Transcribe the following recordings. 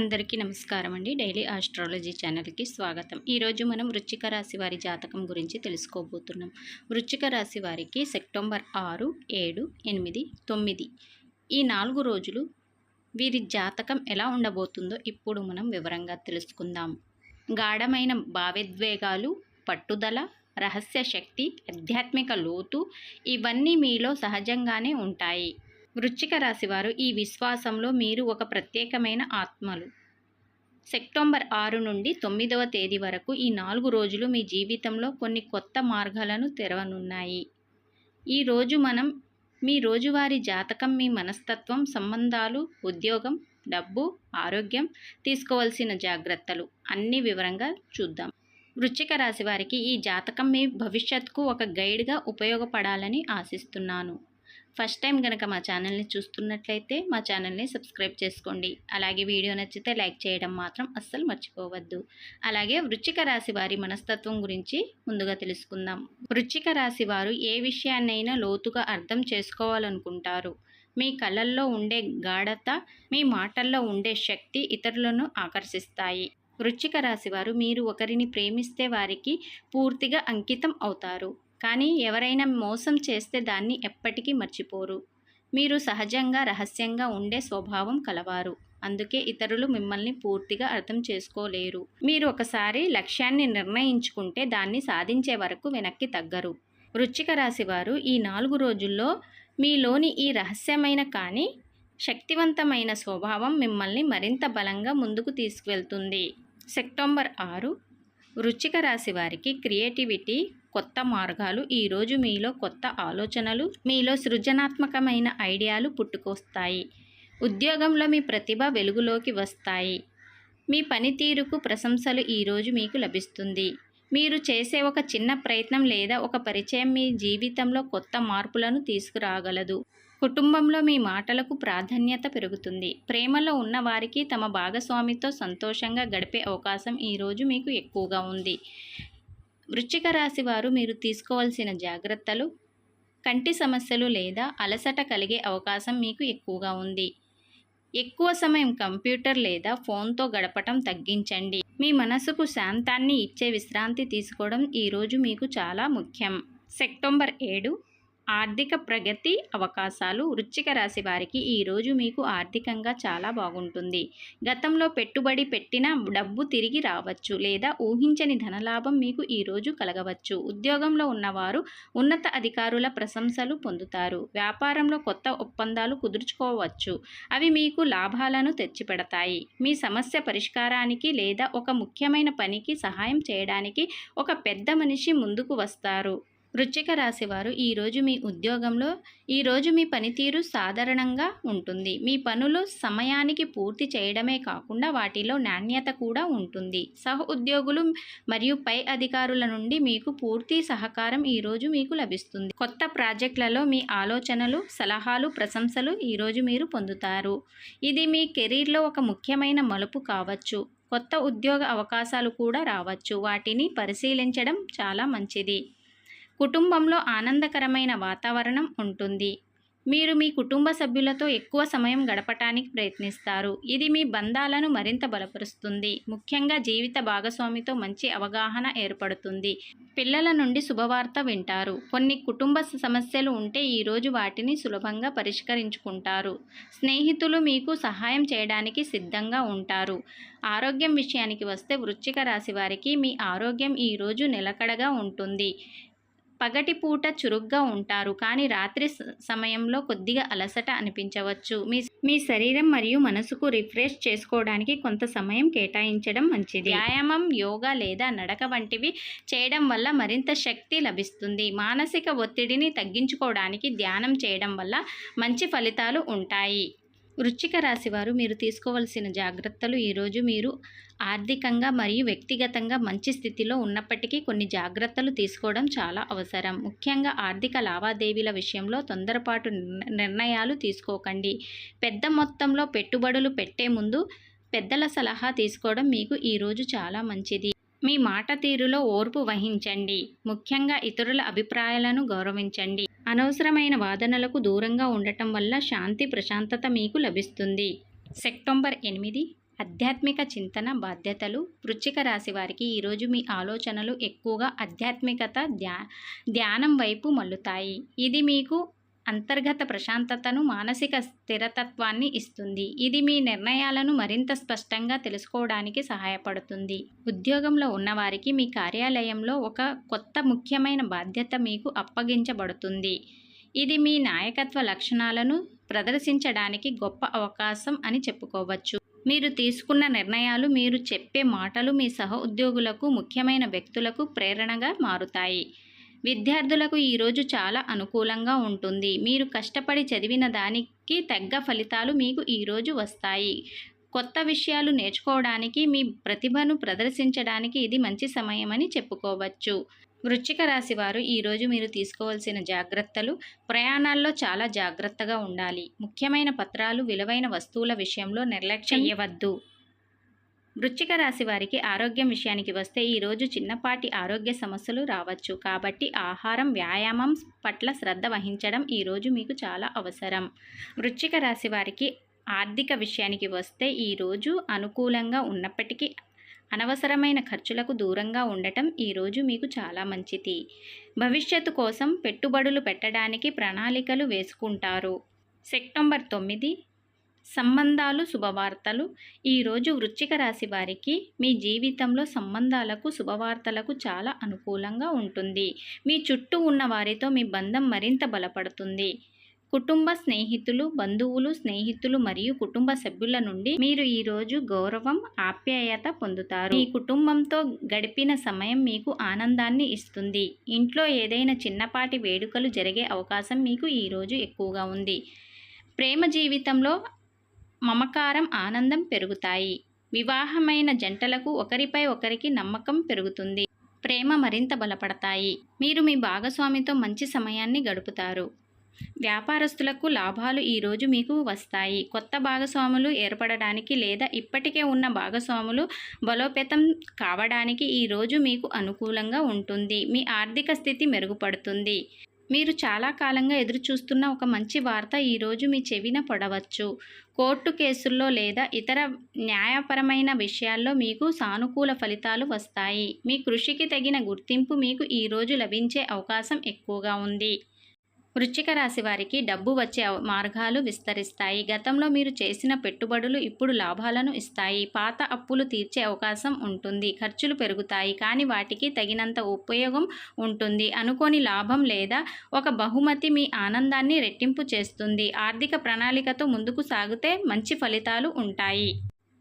అందరికీ నమస్కారం అండి. డైలీ ఆస్ట్రాలజీ ఛానల్కి స్వాగతం. ఈరోజు మనం వృచ్చిక రాశి వారి జాతకం గురించి తెలుసుకోబోతున్నాం. వృచ్చిక రాశి వారికి సెప్టెంబర్ ఆరు ఏడు ఎనిమిది తొమ్మిది ఈ నాలుగు రోజులు వీరి జాతకం ఎలా ఉండబోతుందో ఇప్పుడు మనం వివరంగా తెలుసుకుందాం. గాఢమైన భావోద్వేగాలు పట్టుదల రహస్య శక్తి ఆధ్యాత్మిక లోతు ఇవన్నీ మీలో సహజంగానే ఉంటాయి. వృశ్చిక రాశివారు ఈ విశ్వాసంలో మీరు ఒక ప్రత్యేకమైన ఆత్మలు. సెప్టెంబర్ ఆరు నుండి తొమ్మిదవ తేదీ వరకు ఈ నాలుగు రోజులు మీ జీవితంలో కొన్ని కొత్త మార్గాలను తెరవనున్నాయి. ఈ రోజు మనం మీ రోజువారీ జాతకం మీ మనస్తత్వం సంబంధాలు ఉద్యోగం డబ్బు ఆరోగ్యం తీసుకోవాల్సిన జాగ్రత్తలు అన్ని వివరంగా చూద్దాం. వృశ్చిక రాశి వారికి ఈ జాతకం మీ భవిష్యత్తుకు ఒక గైడ్గా ఉపయోగపడాలని ఆశిస్తున్నాను. ఫస్ట్ టైం కనుక మా ఛానల్ని చూస్తున్నట్లయితే మా ఛానల్ని సబ్స్క్రైబ్ చేసుకోండి. అలాగే వీడియో నచ్చితే లైక్ చేయడం మాత్రం అస్సలు మర్చిపోవద్దు. అలాగే వృచ్చిక రాశి వారి మనస్తత్వం గురించి ముందుగా తెలుసుకుందాం. వృచ్చిక రాశి వారు ఏ విషయాన్నైనా లోతుగా అర్థం చేసుకోవాలనుకుంటారు. మీ కళ్ళల్లో ఉండే గాఢత మీ మాటల్లో ఉండే శక్తి ఇతరులను ఆకర్షిస్తాయి. వృచ్చిక రాశి వారు మీరు ఒకరిని ప్రేమిస్తే వారికి పూర్తిగా అంకితం అవుతారు. కానీ ఎవరైనా మోసం చేస్తే దాన్ని ఎప్పటికీ మర్చిపోరు. మీరు సహజంగా రహస్యంగా ఉండే స్వభావం కలవారు. అందుకే ఇతరులు మిమ్మల్ని పూర్తిగా అర్థం చేసుకోలేరు. మీరు ఒకసారి లక్ష్యాన్ని నిర్ణయించుకుంటే దాన్ని సాధించే వరకు వెనక్కి తగ్గరు. వృచ్చిక రాశి వారు ఈ నాలుగు రోజుల్లో మీలోని ఈ రహస్యమైన కానీ శక్తివంతమైన స్వభావం మిమ్మల్ని మరింత బలంగా ముందుకు తీసుకువెళ్తుంది. సెప్టెంబర్ ఆరు వృచ్చిక రాశి వారికి క్రియేటివిటీ కొత్త మార్గాలు ఈరోజు మీలో కొత్త ఆలోచనలు మీలో సృజనాత్మకమైన ఐడియాలు పుట్టుకొస్తాయి. ఉద్యోగంలో మీ ప్రతిభ వెలుగులోకి వస్తాయి. మీ పనితీరుకు ప్రశంసలు ఈరోజు మీకు లభిస్తుంది. మీరు చేసే ఒక చిన్న ప్రయత్నం లేదా ఒక పరిచయం మీ జీవితంలో కొత్త మార్పులను తీసుకురాగలదు. కుటుంబంలో మీ మాటలకు ప్రాధాన్యత పెరుగుతుంది. ప్రేమలో ఉన్న వారికి తమ భాగస్వామితో సంతోషంగా గడిపే అవకాశం ఈరోజు మీకు ఎక్కువగా ఉంది. వృశ్చిక రాశి వారు మీరు తీసుకోవాల్సిన జాగ్రత్తలు కంటి సమస్యలు లేదా అలసట కలిగే అవకాశం మీకు ఎక్కువగా ఉంది. ఎక్కువ సమయం కంప్యూటర్ లేదా ఫోన్తో గడపటం తగ్గించండి. మీ మనసుకు శాంతాన్ని ఇచ్చే విశ్రాంతి తీసుకోవడం ఈరోజు మీకు చాలా ముఖ్యం. సెప్టెంబర్ ఏడు ఆర్థిక ప్రగతి అవకాశాలు వృశ్చిక రాశి వారికి ఈరోజు మీకు ఆర్థికంగా చాలా బాగుంటుంది. గతంలో పెట్టుబడి పెట్టిన డబ్బు తిరిగి రావచ్చు లేదా ఊహించని ధనలాభం మీకు ఈరోజు కలగవచ్చు. ఉద్యోగంలో ఉన్నవారు ఉన్నత అధికారుల ప్రశంసలు పొందుతారు. వ్యాపారంలో కొత్త ఒప్పందాలు కుదుర్చుకోవచ్చు. అవి మీకు లాభాలను తెచ్చిపెడతాయి. మీ సమస్య పరిష్కారానికి లేదా ఒక ముఖ్యమైన పనికి సహాయం చేయడానికి ఒక పెద్ద మనిషి ముందుకు వస్తారు. వృశ్చిక రాశి వారు ఈరోజు మీ ఉద్యోగంలో ఈరోజు మీ పనితీరు సాధారణంగా ఉంటుంది. మీ పనులు సమయానికి పూర్తి చేయడమే కాకుండా వాటిలో నాణ్యత కూడా ఉంటుంది. సహ ఉద్యోగులు మరియు పై అధికారుల నుండి మీకు పూర్తి సహకారం ఈరోజు మీకు లభిస్తుంది. కొత్త ప్రాజెక్టులలో మీ ఆలోచనలు సలహాలు ప్రశంసలు ఈరోజు మీరు పొందుతారు. ఇది మీ కెరీర్లో ఒక ముఖ్యమైన మలుపు కావచ్చు. కొత్త ఉద్యోగ అవకాశాలు కూడా రావచ్చు. వాటిని పరిశీలించడం చాలా మంచిది. కుటుంబంలో ఆనందకరమైన వాతావరణం ఉంటుంది. మీరు మీ కుటుంబ సభ్యులతో ఎక్కువ సమయం గడపటానికి ప్రయత్నిస్తారు. ఇది మీ బంధాలను మరింత బలపరుస్తుంది. ముఖ్యంగా జీవిత భాగస్వామితో మంచి అవగాహన ఏర్పడుతుంది. పిల్లల నుండి శుభవార్త వింటారు. కొన్ని కుటుంబ సమస్యలు ఉంటే ఈరోజు వాటిని సులభంగా పరిష్కరించుకుంటారు. స్నేహితులు మీకు సహాయం చేయడానికి సిద్ధంగా ఉంటారు. ఆరోగ్యం విషయానికి వస్తే వృశ్చిక రాశి వారికి మీ ఆరోగ్యం ఈరోజు నిలకడగా ఉంటుంది. పగటిపూట చురుగ్గా ఉంటారు. కానీ రాత్రి సమయంలో కొద్దిగా అలసట అనిపించవచ్చు. మీ మీ శరీరం మరియు మనసుకు రిఫ్రెష్ చేసుకోవడానికి కొంత సమయం కేటాయించడం మంచిది. వ్యాయామం యోగా లేదా నడక వంటివి చేయడం వల్ల మరింత శక్తి లభిస్తుంది. మానసిక ఒత్తిడిని తగ్గించుకోవడానికి ధ్యానం చేయడం వల్ల మంచి ఫలితాలు ఉంటాయి. వృశ్చిక రాశి వారు మీరు తీసుకోవాల్సిన జాగ్రత్తలు ఈరోజు మీరు ఆర్థికంగా మరియు వ్యక్తిగతంగా మంచి స్థితిలో ఉన్నప్పటికీ కొన్ని జాగ్రత్తలు తీసుకోవడం చాలా అవసరం. ముఖ్యంగా ఆర్థిక లావాదేవీల విషయంలో తొందరపాటు నిర్ణయాలు తీసుకోకండి. పెద్ద మొత్తంలో పెట్టుబడులు పెట్టే ముందు పెద్దల సలహా తీసుకోవడం మీకు ఈరోజు చాలా మంచిది. మీ మాట తీరులో ఓర్పు వహించండి. ముఖ్యంగా ఇతరుల అభిప్రాయాలను గౌరవించండి. అనవసరమైన వాదనలకు దూరంగా ఉండటం వల్ల శాంతి ప్రశాంతత మీకు లభిస్తుంది. సెప్టెంబర్ ఎనిమిది ఆధ్యాత్మిక చింతన బాధ్యతలు. వృచ్చిక రాశి వారికి ఈరోజు మీ ఆలోచనలు ఎక్కువగా ఆధ్యాత్మికత ధ్యా ధ్యానం వైపు మల్లుతాయి ఇది మీకు అంతర్గత ప్రశాంతతను మానసిక స్థిరతత్వాన్ని ఇస్తుంది. ఇది మీ నిర్ణయాలను మరింత స్పష్టంగా తెలుసుకోవడానికి సహాయపడుతుంది. ఉద్యోగంలో ఉన్నవారికి మీ కార్యాలయంలో ఒక కొత్త ముఖ్యమైన బాధ్యత మీకు అప్పగించబడుతుంది. ఇది మీ నాయకత్వ లక్షణాలను ప్రదర్శించడానికి గొప్ప అవకాశం అని చెప్పుకోవచ్చు. మీరు తీసుకున్న నిర్ణయాలు మీరు చెప్పే మాటలు మీ సహ ఉద్యోగులకు ముఖ్యమైన వ్యక్తులకు ప్రేరణగా మారుతాయి. విద్యార్థులకు ఈరోజు చాలా అనుకూలంగా ఉంటుంది. మీరు కష్టపడి చదివిన దానికి తగ్గ ఫలితాలు మీకు ఈరోజు వస్తాయి. కొత్త విషయాలు నేర్చుకోవడానికి మీ ప్రతిభను ప్రదర్శించడానికి ఇది మంచి సమయం అని చెప్పుకోవచ్చు. వృశ్చిక రాశి వారు ఈరోజు మీరు తీసుకోవాల్సిన జాగ్రత్తలు ప్రయాణాల్లో చాలా జాగ్రత్తగా ఉండాలి. ముఖ్యమైన పత్రాలు విలువైన వస్తువుల విషయంలో నిర్లక్ష్యం చేయవద్దు వృశ్చిక రాశి వారికి ఆరోగ్యం విషయానికి వస్తే ఈరోజు చిన్నపాటి ఆరోగ్య సమస్యలు రావచ్చు. కాబట్టి ఆహారం వ్యాయామం పట్ల శ్రద్ధ వహించడం ఈరోజు మీకు చాలా అవసరం. వృశ్చిక రాశి వారికి ఆర్థిక విషయానికి వస్తే ఈరోజు అనుకూలంగా ఉన్నప్పటికీ అనవసరమైన ఖర్చులకు దూరంగా ఉండటం ఈరోజు మీకు చాలా మంచిది. భవిష్యత్తు కోసం పెట్టుబడులు పెట్టడానికి ప్రణాళికలు వేసుకుంటారు. సెప్టెంబర్ తొమ్మిది సంబంధాలు శుభవార్తలు. ఈరోజు వృశ్చిక రాశి వారికి మీ జీవితంలో సంబంధాలకు శుభవార్తలకు చాలా అనుకూలంగా ఉంటుంది. మీ చుట్టూ ఉన్న వారితో మీ బంధం మరింత బలపడుతుంది. కుటుంబ స్నేహితులు బంధువులు స్నేహితులు మరియు కుటుంబ సభ్యుల నుండి మీరు ఈరోజు గౌరవం ఆప్యాయత పొందుతారు. మీ కుటుంబంతో గడిపిన సమయం మీకు ఆనందాన్ని ఇస్తుంది. ఇంట్లో ఏదైనా చిన్నపాటి వేడుకలు జరిగే అవకాశం మీకు ఈరోజు ఎక్కువగా ఉంది. ప్రేమ జీవితంలో మమకారం ఆనందం పెరుగుతాయి. వివాహమైన జంటలకు ఒకరిపై ఒకరికి నమ్మకం పెరుగుతుంది. ప్రేమ మరింత బలపడతాయి. మీరు మీ భాగస్వామితో మంచి సమయాన్ని గడుపుతారు. వ్యాపారస్తులకు లాభాలు ఈరోజు మీకు వస్తాయి. కొత్త భాగస్వాములు ఏర్పడడానికి లేదా ఇప్పటికే ఉన్న భాగస్వాములు బలోపేతం కావడానికి ఈరోజు మీకు అనుకూలంగా ఉంటుంది. మీ ఆర్థిక స్థితి మెరుగుపడుతుంది. మీరు చాలా కాలంగా ఎదురుచూస్తున్న ఒక మంచి వార్త ఈరోజు మీ చెవిన పడవచ్చు. కోర్టు కేసుల్లో లేదా ఇతర న్యాయపరమైన విషయాల్లో మీకు సానుకూల ఫలితాలు వస్తాయి. మీ కృషికి తగిన గుర్తింపు మీకు ఈరోజు లభించే అవకాశం ఎక్కువగా ఉంది. వృశ్చిక రాశి వారికి డబ్బు వచ్చే మార్గాలు విస్తరిస్తాయి. గతంలో మీరు చేసిన పెట్టుబడులు ఇప్పుడు లాభాలను ఇస్తాయి. పాత అప్పులు తీర్చే అవకాశం ఉంటుంది. ఖర్చులు పెరుగుతాయి. కానీ వాటికి తగినంత ఉపయోగం ఉంటుంది. అనుకోని లాభం లేదా ఒక బహుమతి మీ ఆనందాన్ని రెట్టింపు చేస్తుంది. ఆర్థిక ప్రణాళికతో ముందుకు సాగితే మంచి ఫలితాలు ఉంటాయి.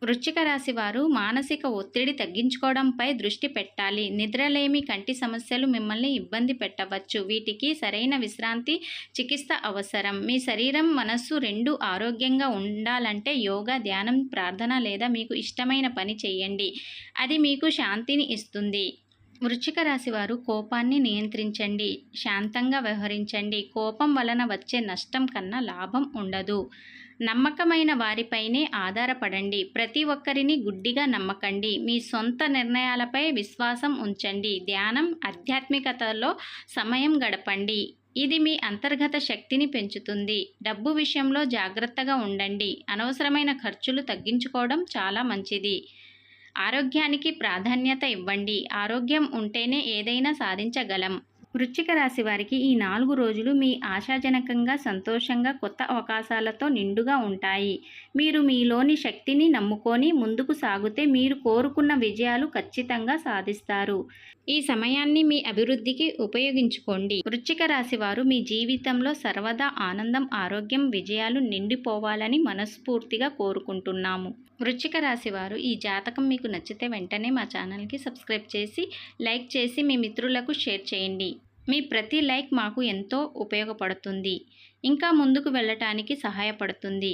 వృశ్చిక రాశి వారు మానసిక ఒత్తిడి తగ్గించుకోవడంపై దృష్టి పెట్టాలి. నిద్రలేమి కంటి సమస్యలు మిమ్మల్ని ఇబ్బంది పెట్టవచ్చు. వీటికి సరైన విశ్రాంతి చికిత్స అవసరం. మీ శరీరం మనస్సు రెండు ఆరోగ్యంగా ఉండాలంటే యోగా ధ్యానం ప్రార్థన లేదా మీకు ఇష్టమైన పని చేయండి. అది మీకు శాంతిని ఇస్తుంది. వృశ్చిక రాశి వారు కోపాన్ని నియంత్రించండి. శాంతంగా వ్యవహరించండి. కోపం వలన వచ్చే నష్టం కన్నా లాభం ఉండదు. నమ్మకమైన వారిపైనే ఆధారపడండి. ప్రతి ఒక్కరిని గుడ్డిగా నమ్మకండి. మీ సొంత నిర్ణయాలపై విశ్వాసం ఉంచండి. ధ్యానం ఆధ్యాత్మికతలో సమయం గడపండి. ఇది మీ అంతర్గత శక్తిని పెంచుతుంది. డబ్బు విషయంలో జాగ్రత్తగా ఉండండి. అనవసరమైన ఖర్చులు తగ్గించుకోవడం చాలా మంచిది. ఆరోగ్యానికి ప్రాధాన్యత ఇవ్వండి. ఆరోగ్యం ఉంటేనే ఏదైనా సాధించగలం. వృశ్చిక రాశి వారికి ఈ నాలుగు రోజులు మీ ఆశాజనకంగా సంతోషంగా కొత్త అవకాశాలతో నిండుగా ఉంటాయి. మీరు మీలోని శక్తిని నమ్ముకొని ముందుకు సాగితే మీరు కోరుకున్న విజయాలు ఖచ్చితంగా సాధిస్తారు. ఈ సమయాన్ని మీ అభివృద్ధికి ఉపయోగించుకోండి. వృశ్చిక రాశి వారు మీ జీవితంలో సర్వదా ఆనందం ఆరోగ్యం విజయాలు నిండిపోవాలని మనస్ఫూర్తిగా కోరుకుంటున్నాము. వృశ్చిక రాశి వారు ఈ జాతకం మీకు నచ్చితే వెంటనే మా ఛానల్కి సబ్స్క్రైబ్ చేసి లైక్ చేసి మీ మిత్రులకు షేర్ చేయండి. మీ ప్రతి లైక్ మాకు ఎంతో ఉపయోగపడుతుంది. ఇంకా ముందుకు వెళ్ళటానికి సహాయపడుతుంది.